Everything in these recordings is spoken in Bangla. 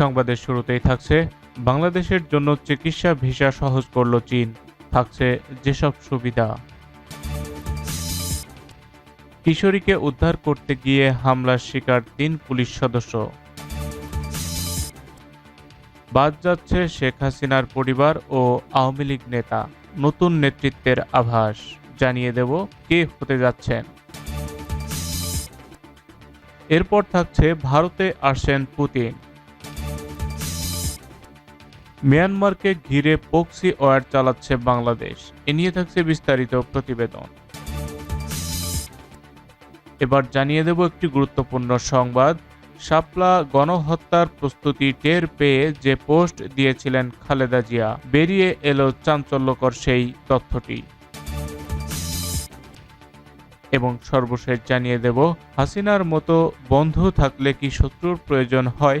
সংবাদের শুরুতেই থাকছে, বাংলাদেশের জন্য চিকিৎসা ভিসা সহজ করল চীন, থাকছে যেসব সুবিধা। কিশোরীকে উদ্ধার করতে গিয়ে হামলার শিকার তিন পুলিশ সদস্য। বাদ যাচ্ছে শেখ হাসিনার পরিবার ও আওয়ামী লীগ নেতা। নতুন নেতৃত্বের আভাস। জানিয়ে দেব কে হতে যাচ্ছেন। এরপর থাকছে ভারতে আসেন পুতিন। মিয়ানমারকে ঘিরে পক্সি ওয়ার চালাচ্ছে বাংলাদেশ। এ নিয়ে থাকছে বিস্তারিত প্রতিবেদন। এবার জানিয়ে দেব একটি গুরুত্বপূর্ণ সংবাদ। শাপলা গণহত্যার প্রস্তুতি টের পেয়ে যে পোস্ট দিয়েছিলেন খালেদা জিয়া, বেরিয়ে এলো চাঞ্চল্যকর সেই তথ্যটি। এবং সর্বশেষ জানিয়ে দেব, হাসিনার মতো বন্ধু থাকলে কি শত্রুর প্রয়োজন হয়?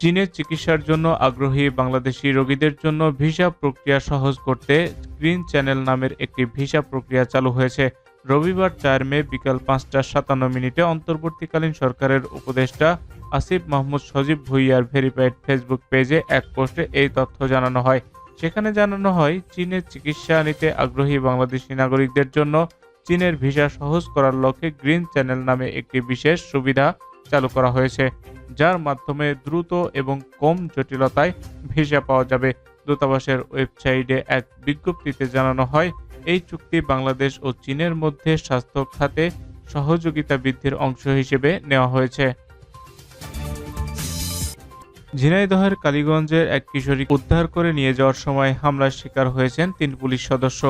চীনে চিকিৎসার জন্য আগ্রহী বাংলাদেশি রোগীদের জন্য ভিসা প্রক্রিয়া সহজ করতে গ্রিন চ্যানেল নামের একটি ভিসা প্রক্রিয়া চালু হয়েছে। রবিবার চার মে বিকাল পাঁচটা সাতান্ন মিনিটে অন্তর্বর্তীকালীন সরকারের উপদেষ্টা আসিফ মাহমুদ সজীব ভুইয়ার ভেরিফাইড ফেসবুক পেজে এক পোস্টে এই তথ্য জানানো হয়। সেখানে জানানো হয় চীনে চিকিৎসা নিতে আগ্রহী বাংলাদেশি নাগরিকদের জন্য চীনের ভিসা সহজ করার লক্ষ্যে গ্রিন চ্যানেল নামে একটি বিশেষ সুবিধা চালু করা হয়েছে, যার মাধ্যমে দ্রুত এবং কম জটিলতায় ভিসা পাওয়া যাবে। দূতাবাসের ওয়েবসাইটে এক বিজ্ঞপ্তিতে জানানো হয়, এই চুক্তি বাংলাদেশ ও চীনের মধ্যে স্বাস্থ্য খাতে সহযোগিতা বৃদ্ধির অংশ হিসেবে নেওয়া হয়েছে। ঝিনাইদহের কালীগঞ্জের এক কিশোরী উদ্ধার করে নিয়ে যাওয়ার সময় হামলার শিকার হয়েছেন তিন পুলিশ সদস্য।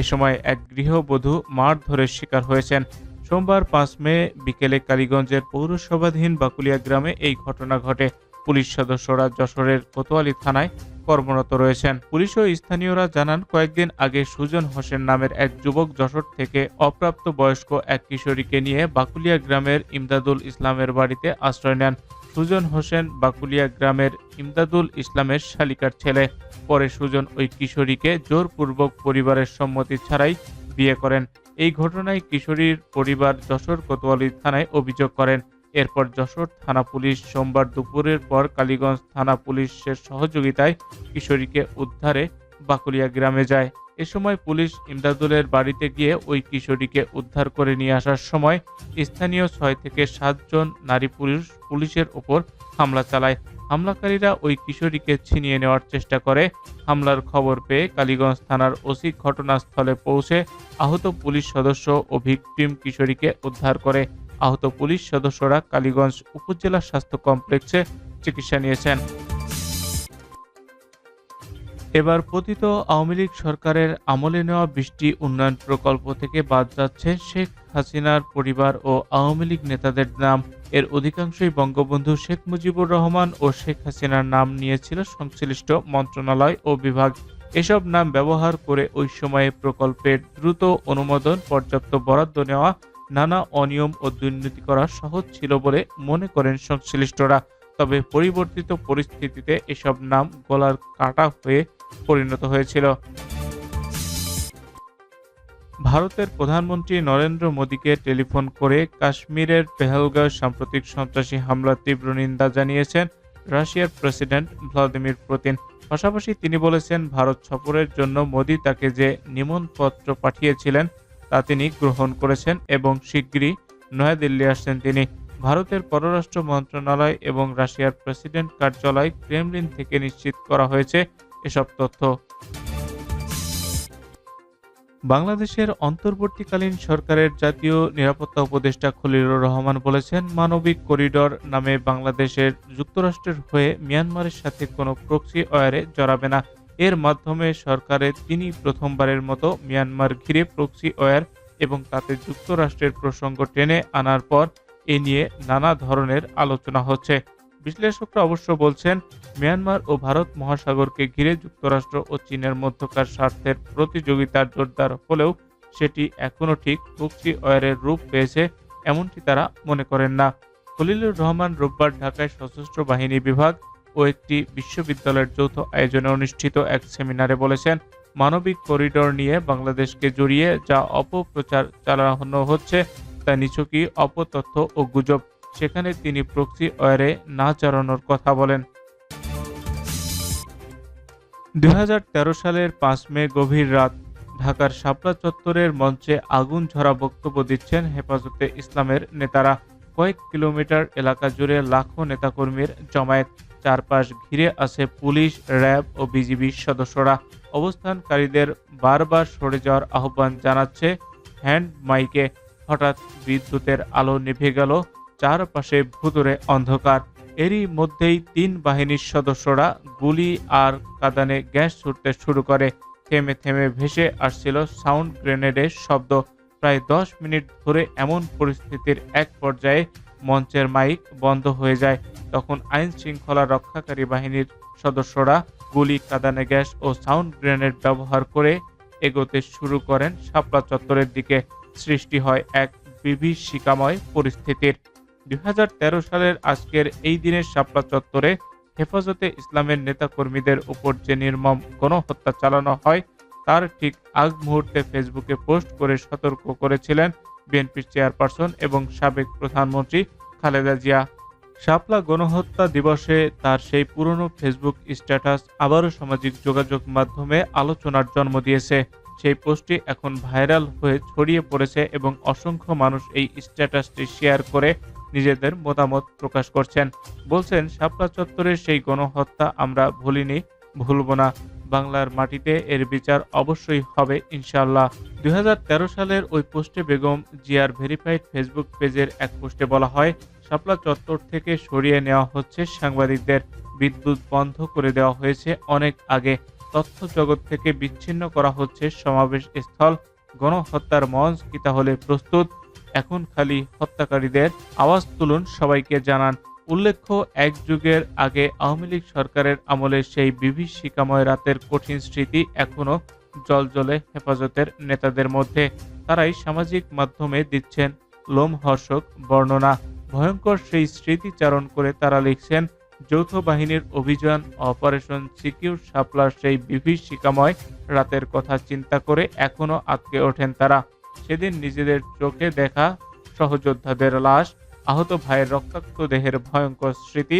এ সময় এক গৃহবধূ মারধরের শিকার হয়েছেন। সোমবার পাঁচ মে বিকেলে কালীগঞ্জের পৌরসভাধীন বাকুলিয়া গ্রামে এই ঘটনা ঘটে। পুলিশ সদস্যরা যশোরের কোতোয়ালি থানায় কর্মরত রয়েছেন। পুলিশ ও স্থানীয়রা জানান, কয়েকদিন আগে সুজন হোসেন নামের এক যুবক যশোর থেকে অপ্রাপ্ত বয়স্ক এক কিশোরীকে নিয়ে বাকুলিয়া গ্রামের ইমদাদুল ইসলামের বাড়িতে আশ্রয় নেন। সুজন হোসেন বাকুলিয়া গ্রামের ইমদাদুল ইসলামের শালিকার ছেলে। পরে সুজন ওই কিশোরীকে জোরপূর্বক পরিবারের সম্মতি ছাড়াই বিয়ে করেন। এই ঘটনায় কিশোরীর পরিবার যশোর কোতোয়ালি থানায় অভিযোগ করেন। এরপর যশোর থানা পুলিশ সোমবার দুপুরের পর কালীগঞ্জ থানা পুলিশের সহযোগিতায় কিশোরীকে উদ্ধারে বাকুলিয়া গ্রামে যায়। এ সময় পুলিশ ইমদাদুলের বাড়িতে গিয়ে ওই কিশোরীকে উদ্ধার করে নিয়ে আসার সময় স্থানীয় ছয় থেকে সাতজন নারী পুলিশ পুলিশের ওপর হামলা চালায়। হামলাকারীরা ওই কিশোরীকে ছিনিয়ে নেওয়ার চেষ্টা করে। হামলার খবর পেয়ে কালীগঞ্জ থানার ওসি ঘটনাস্থলে পৌঁছে আহত পুলিশ সদস্য ও ভিকটিম কিশোরীকে উদ্ধার করে আহত পুলিশ সদস্যরা কালীগঞ্জ উপজেলা স্বাস্থ্য কমপ্লেক্সে চিকিৎসা নিয়েছেন। এবার পতিত আওয়ামী লীগ সরকারের আমলে নেওয়া বৃষ্টি উন্নয়ন প্রকল্প থেকে বাদ যাচ্ছে শেখ হাসিনার পরিবার ও আওয়ামী লীগ নেতাদের নাম। এর অধিকাংশই বঙ্গবন্ধু শেখ মুজিবুর রহমান ও শেখ হাসিনার নাম নিয়েছিল সংশ্লিষ্ট মন্ত্রণালয় ও বিভাগ। এসব নাম ব্যবহার করে ওই সময়ে প্রকল্পের দ্রুত অনুমোদন, পর্যাপ্ত বরাদ্দ নেওয়া, নানা অনিয়ম ও দুর্নীতি করা সহজ ছিল বলে মনে করেন সংশ্লিষ্টরা। তবে পরিবর্তিত পরিস্থিতিতে এসব নাম গলার কাটা হয়ে পরিণত হয়েছিল। ভারতের প্রধানমন্ত্রী নরেন্দ্র মোদীকে টেলিফোন করে কাশ্মীরের পেহেলগাঁও সাম্প্রতিক সন্ত্রাসী হামলার তীব্র নিন্দা জানিয়েছেন রাশিয়ার প্রেসিডেন্ট ভ্লাদিমির পুতিন। পাশাপাশি তিনি বলেছেন, ভারত সফরের জন্য মোদী তাকে যে নিমন্ত্রণ পাঠিয়েছিলেন তা তিনি গ্রহণ করেছেন এবং শিগগিরই নয়াদিল্লি আসছেন তিনি। ভারতের পররাষ্ট্র মন্ত্রণালয় এবং রাশিয়ার প্রেসিডেন্ট কার্যালয় ক্রেমলিন থেকে নিশ্চিত করা হয়েছে এসব তথ্য। বাংলাদেশের অন্তর্বর্তীকালীন সরকারের জাতীয় নিরাপত্তা উপদেষ্টা খলিলুর রহমান বলেছেন, মানবিক করিডর নামে বাংলাদেশের যুক্তরাষ্ট্রের হয়ে মিয়ানমারের সাথে কোনো প্রক্সি ওয়ারে জড়াবে না। এর মাধ্যমে সরকারের তিনি প্রথমবারের মতো মিয়ানমার ঘিরে প্রক্সি ওয়ার এবং তাতে যুক্তরাষ্ট্রের প্রসঙ্গ টেনে আনার পর এ নিয়ে নানা ধরনের আলোচনা হচ্ছে। বিশ্লেষকরা অবশ্য বলছেন মিয়ানমার ও ভারত মহাসাগরকে ঘিরে যুক্তরাষ্ট্র ও চীনের মধ্যকার স্বার্থের প্রতিযোগিতা জোরদার হলেও সেটি এখনও ঠিক প্রক্সি ওয়ারের রূপ পেয়েছে এমনটি তারা মনে করেন না। খলিলুর রহমান রোববার ঢাকায় সশস্ত্র বাহিনী বিভাগ ও একটি বিশ্ববিদ্যালয়ের যৌথ আয়োজনে অনুষ্ঠিত এক সেমিনারে বলেছেন, মানবিক করিডোর নিয়ে বাংলাদেশকে জড়িয়ে যা অপপ্রচার চালানো হচ্ছে তা নিছকই অপতথ্য ও গুজব। সেখানে তিনি প্রক্সি ওয়ারে না চালানোর কথা বলেন। দু হাজার তেরো সালের পাঁচ মে গভীর রাত ঢাকার শাপলা চত্বরের মঞ্চে আগুন ঝরা বক্তব্য দিচ্ছেন হেফাজতে ইসলামের নেতারা। কয়েক কিলোমিটার এলাকা জুড়ে লাখো নেতাকর্মীর জমায়েত। চারপাশ ঘিরে আছে পুলিশ, র্যাব ও বিজিবির সদস্যরা। অবস্থানকারীদের বারবার সরে যাওয়ার আহ্বান জানাচ্ছে হ্যান্ড মাইকে। হঠাৎ বিদ্যুতের আলো নিভে গেল, চারপাশে ভুতুরে অন্ধকার। এরই মধ্যেই তিন বাহিনীর সদস্যরা গুলি আর কাদানে গ্যাস ছুটতে শুরু করে। থেমে থেমে ভেসে আসছিল সাউন্ড গ্রেনেডের শব্দ। প্রায় দশ মিনিট ধরে এমন পরিস্থিতির এক পর্যায়ে মঞ্চের মাইক বন্ধ হয়ে যায়। তখন আইন শৃঙ্খলা রক্ষাকারী বাহিনীর সদস্যরা গুলি, কাদানে গ্যাস ও সাউন্ড গ্রেনেড ব্যবহার করে এগোতে শুরু করেন। শাপলা চত্বরের দিকে সৃষ্টি হয় এক বিভীষিকাময় পরিস্থিতির। দুই হাজার তেরো সালের আজকের এই দিনের শাপলা চত্বরে হেফাজতে ইসলামের নেতাকর্মীদের উপর যে নির্মম গণহত্যা চালানো হয়, তার ঠিক আগ মুহূর্তে ফেসবুকে পোস্ট করে সতর্ক করেছিলেন বিএনপির চেয়ারপারসন এবং সাবেক প্রধানমন্ত্রী খালেদা জিয়া। শাপলা গণহত্যা দিবসে তার সেই পুরনো ফেসবুক স্ট্যাটাস আবারও সামাজিক যোগাযোগ মাধ্যমে আলোচনার জন্ম দিয়েছে। সেই পোস্টটি এখন ভাইরাল হয়ে ছড়িয়ে পড়েছে এবং অসংখ্য মানুষ এই স্ট্যাটাসটি শেয়ার করে নিজেদের মতামত প্রকাশ করছেন। বলছেন, শাপলা চত্বরের সেই গণহত্যা আমরা ভুলিনি, ভুলব না। বাংলার মাটিতে এর বিচার অবশ্যই হবে, ইনশাআল্লাহ। দুই সালের ওই পোস্টে বেগম জিয়ার ভেরিফাইড ফেসবুক পেজের এক পোস্টে বলা হয়, শাপলা চত্বর থেকে সরিয়ে নেওয়া হচ্ছে সাংবাদিকদের। বিদ্যুৎ বন্ধ করে দেওয়া হয়েছে অনেক আগে। তথ্য জগৎ থেকে বিচ্ছিন্ন করা হচ্ছে সমাবেশ স্থল গণহত্যার মঞ্চ কি তাহলে প্রস্তুত? এখন খালি হত্যাকারীদের আওয়াজ তুলুন সবাইকে জানান। উল্লেখ্য, এক যুগের আগে আওয়ামী লীগ সরকারের আমলে সেই বিভীষিকাময় রাতের কঠিন স্মৃতি এখনও জলজলে হেফাজতের নেতাদের মধ্যে। তারাই সামাজিক মাধ্যমে দিচ্ছেন লোমহর্ষক বর্ণনা। ভয়ঙ্কর সেই স্মৃতিচারণ করে তারা লিখছেন, যৌথ বাহিনীর অভিযান, অপারেশন সিকিউর শাপলার সেই বিভীষিকাময় রাতের কথা চিন্তা করে এখনও আটকে ওঠেন তারা। সেদিন নিজেদের চোখে দেখা সহযোদ্ধাদের লাশ, আহত ভাইয়ের রক্তাক্ত দেহের ভয়ঙ্কর স্মৃতি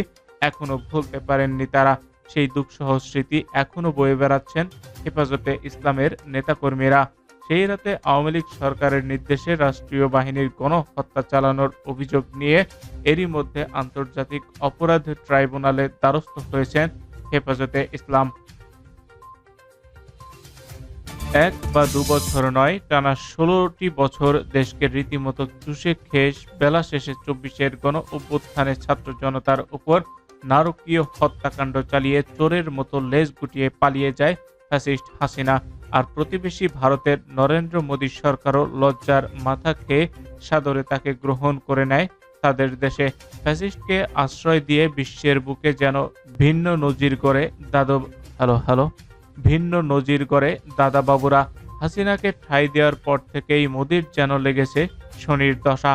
এখনও ভুলতে পারেননি তারা। সেই দুঃসহ স্মৃতি এখনও বয়ে বেড়াচ্ছেন হেফাজতে ইসলামের নেতাকর্মীরা। সেই রাতে আওয়ামী লীগ সরকারের নির্দেশে রাষ্ট্রীয় বাহিনীর গণহত্যা চালানোর অভিযোগ নিয়ে এরই মধ্যে আন্তর্জাতিক অপরাধ ট্রাইব্যুনালে দ্বারস্থ হয়েছেন হেফাজতে ইসলাম। এক বা দু বছর নয়, টানা ষোলোটি বছর দেশকে রীতিমতো চুষে খেয়ে বেলা শেষে চব্বিশের গণ অভ্যুত্থানে ছাত্র জনতার উপর নারকীয় হত্যাকাণ্ড চালিয়ে চোরের মতো লেজ গুটিয়ে পালিয়ে যায় ফ্যাসিস্ট হাসিনা। আর প্রতিবেশী ভারতের নরেন্দ্র মোদী সরকারও লজ্জার মাথা খেয়ে সাদরে তাকে গ্রহণ করে নেয়। তাদের দেশে ফ্যাসিস্টকে আশ্রয় দিয়ে বিশ্বের বুকে যেন ভিন্ন নজির করে দাদব, হ্যালো হ্যালো। ভিন্ন নজির করে দাদা বাবুরা হাসিনাকে ঠাঁই দেওয়ার পর থেকেই মোদির যেন লেগেছে শনির দশা।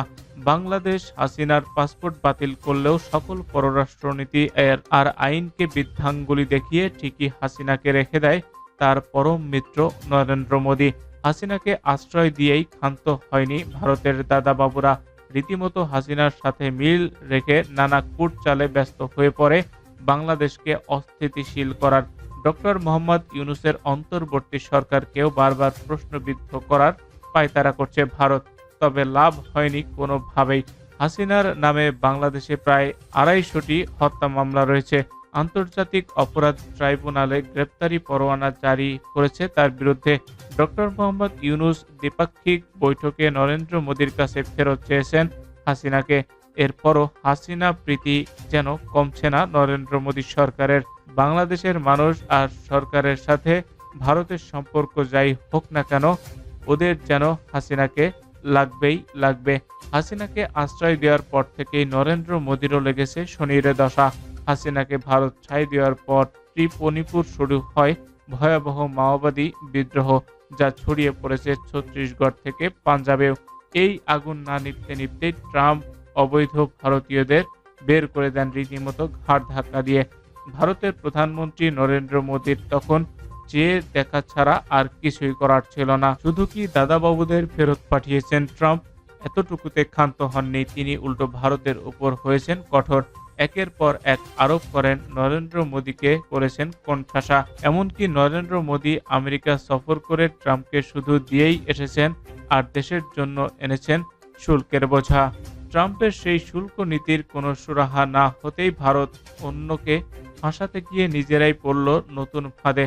বাংলাদেশ হাসিনার পাসপোর্ট বাতিল করলেও সকল পররাষ্ট্রনীতি এর আর আইনকে বৃদ্ধাঙ্গুলি দেখিয়ে ঠিকই হাসিনাকে রেখে দেয় তার পরম মিত্র নরেন্দ্র মোদী। হাসিনাকে আশ্রয় দিয়েই ক্ষান্ত হয়নি ভারতের দাদা বাবুরা রীতিমতো হাসিনার সাথে মিল রেখে নানা কুট চালে ব্যস্ত হয়ে পড়ে। বাংলাদেশকে অস্থিতিশীল করার ডক্টর মোহাম্মদ ইউনুসের অন্তর্বর্তী সরকারকেও বারবার প্রশ্নবিদ্ধ করার পায়তারা করছে ভারত। তবে লাভ হয়নি কোনোভাবেই। হাসিনার নামে বাংলাদেশে প্রায় আড়াইশোটি হত্যা মামলা রয়েছে। আন্তর্জাতিক অপরাধ ট্রাইব্যুনালে গ্রেপ্তারি পরোয়ানা জারি করেছে তার বিরুদ্ধে ডক্টর মোহাম্মদ ইউনুস দ্বিপাক্ষিক বৈঠকে নরেন্দ্র মোদীর কাছে ফেরত চেয়েছেন হাসিনাকে। এরপরও হাসিনা প্রীতি যেন কমছে না নরেন্দ্র মোদী সরকারের বাংলাদেশের মানুষ আর সরকারের সাথে ভারতের সম্পর্ক যাই হোক না কেন, ওদের যেন হাসিনাকে লাগবেই লাগবে। হাসিনাকে আশ্রয় দেওয়ার পর থেকেই নরেন্দ্র মোদীরও লেগেছে শনির দশা। হাসিনাকে ভারত ছাই দেওয়ার পর ত্রিপণিপুর শুরু হয় ভয়াবহ মাওবাদী বিদ্রোহ, যা ছড়িয়ে পড়েছে ছত্তিশগড় থেকে পাঞ্জাবেও। এই আগুন না নিভতে নিভতেই ট্রাম্প অবৈধ ভারতীয়দের বের করে দেন রীতিমতো ঘাট ধাক্কা দিয়ে। ভারতের প্রধানমন্ত্রী নরেন্দ্র মোদীর তখন চেয়ে দেখা ছাড়া আর কিছুই করার ছিল না। শুধু কি দাদাবাবুদের ফেরত পাঠিয়েছেন ট্রাম্প? এতটুকুতে ক্ষান্ত হননি। তিনি উল্টো ভারতের উপর হয়েছেন কঠোর। একের পর এক আরোপ করেন, নরেন্দ্র মোদীকে করেছেন কোণঠাসা এমনকি নরেন্দ্র মোদী আমেরিকা সফর করে ট্রাম্পকে শুধু দিয়েই এসেছেন আর দেশের জন্য এনেছেন শুল্কের বোঝা। ট্রাম্পের সেই শুল্ক নীতির কোনো সুরাহা না হতেই ভারত অন্যকে ফাঁসাতে গিয়ে নিজেরাই পড়ল নতুন ফাঁদে।